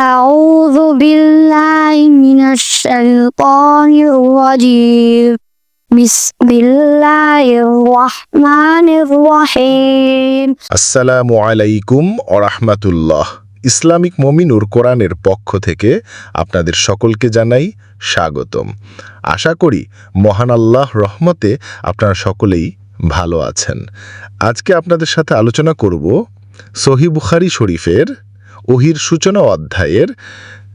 أعوذ بالله من الشيطان الرجيم بسم الله الرحمن الرحيم আসসালামু আলাইকুম ওরহমাতুল্লাহ ইসলামিক মমিনুর কোরআনের পক্ষ থেকে আপনাদের সকলকে জানাই স্বাগতম আশা করি মহান আল্লাহ রহমতে আপনারা সকলেই ভালো আছেন আজকে আপনাদের সাথে আলোচনা করব সহি বুখারি শরীফের ওহির সূচনা অধ্যায়ের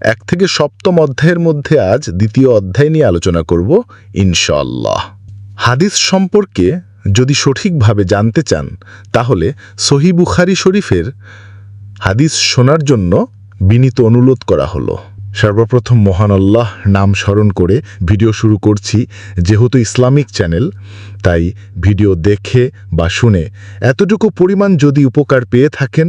এক থেকে সপ্তম অধ্যায়ের মধ্যে আজ দ্বিতীয় অধ্যায় নিয়ে আলোচনা করব ইনশাল্লাহ হাদিস সম্পর্কে যদি সঠিকভাবে জানতে চান, তাহলে সহি বুখারি শরীফের হাদিস শোনার জন্য বিনীত অনুরোধ করা হলো। সর্বপ্রথম মহান আল্লাহ নাম স্মরণ করে ভিডিও শুরু করছি। যেহেতু ইসলামিক চ্যানেল তাই ভিডিও দেখে বা শুনে এতটুকু পরিমাণ যদি উপকার পেয়ে থাকেন,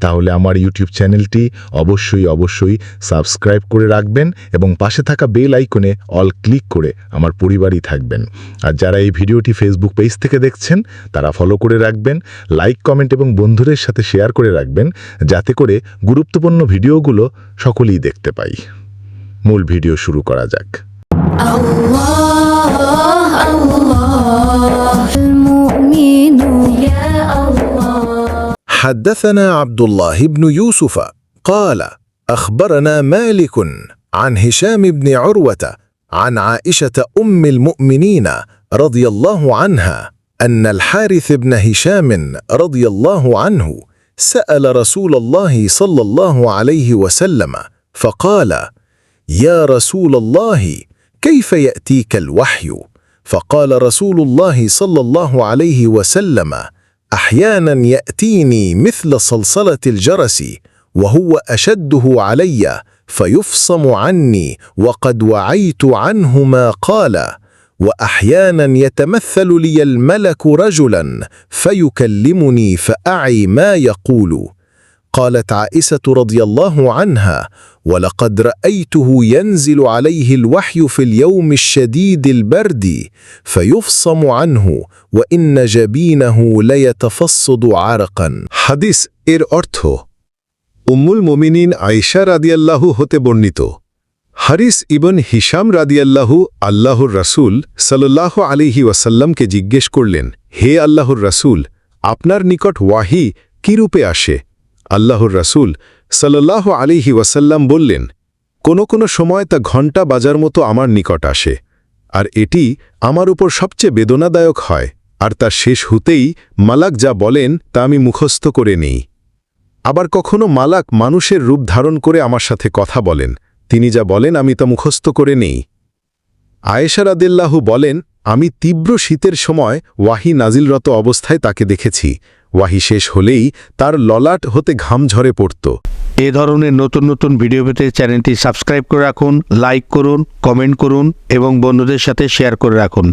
তাহলে আমার ইউটিউব চ্যানেলটি অবশ্যই অবশ্যই সাবস্ক্রাইব করে রাখবেন এবং পাশে থাকা বেল আইকনে অল ক্লিক করে আমার পরিবারই থাকবেন। আর যারা এই ভিডিওটি ফেসবুক পেজ থেকে দেখছেন, তারা ফলো করে রাখবেন, লাইক, কমেন্ট এবং বন্ধুদের সাথে শেয়ার করে রাখবেন, যাতে করে গুরুত্বপূর্ণ ভিডিওগুলো সকলেই দেখতে পাই। মূল ভিডিও শুরু করা যাক। Allah حدثنا عبد الله بن يوسف قال أخبرنا مالك عن هشام بن عروة عن عائشة أم المؤمنين رضي الله عنها أن الحارث بن هشام رضي الله عنه سأل رسول الله صلى الله عليه وسلم فقال يا رسول الله كيف يأتيك الوحي؟ فقال رسول الله صلى الله عليه وسلم أحيانا يأتيني مثل صلصلة الجرس وهو أشده علي فيفصم عني وقد وعيت عنه ما قال وأحيانا يتمثل لي الملك رجلا فيكلمني فأعي ما يقول. قالت عائشه رضي الله عنها ولقد رايته ينزل عليه الوحي في اليوم الشديد البرد فيفصم عنه وان جبينه ليتفصد عرقا হাদিস এর অর্থ উম্মুল মোমিনিন আয়েশা রাদিয়াল্লাহু হতে বর্ণিত হারিস ইবন হিসাম রাদিয়াল্লাহু আল্লাহর রাসূল সাল্লাহ আলিহি ওয়াসাল্লামকে জিজ্ঞেস করলেন হে আল্লাহর রাসূল আপনার নিকট ওয়াহি কি রূপে আসে আল্লাহর রাসূল সাল্লাহ আলিহি ওয়াসাল্লাম বললেন, কোনো কোনো সময় তা ঘণ্টা বাজার মতো আমার নিকট আসে, আর এটি আমার উপর সবচেয়ে বেদনাদায়ক হয়, আর তা শেষ হতেই মালাক যা বলেন তা আমি মুখস্থ করে নেই। আবার কখনো মালাক মানুষের রূপ ধারণ করে আমার সাথে কথা বলেন, তিনি যা বলেন আমি তা মুখস্থ করে নেই। আয়েশার আদিল্লাহু বলেন আমি তীব্র শীতের সময় ওয়াহি নাজিলরত অবস্থায় তাকে দেখেছি। ওয়াহি শেষ হলেই তার ললাট হতে ঘাম ঝরে পড়ত। এ ধরনের নতুন নতুন ভিডিও পেতে চ্যানেলটি সাবস্ক্রাইব করে রাখুন, লাইক করুন, কমেন্ট করুন এবং বন্ধুদের সাথে শেয়ার করে রাখুন।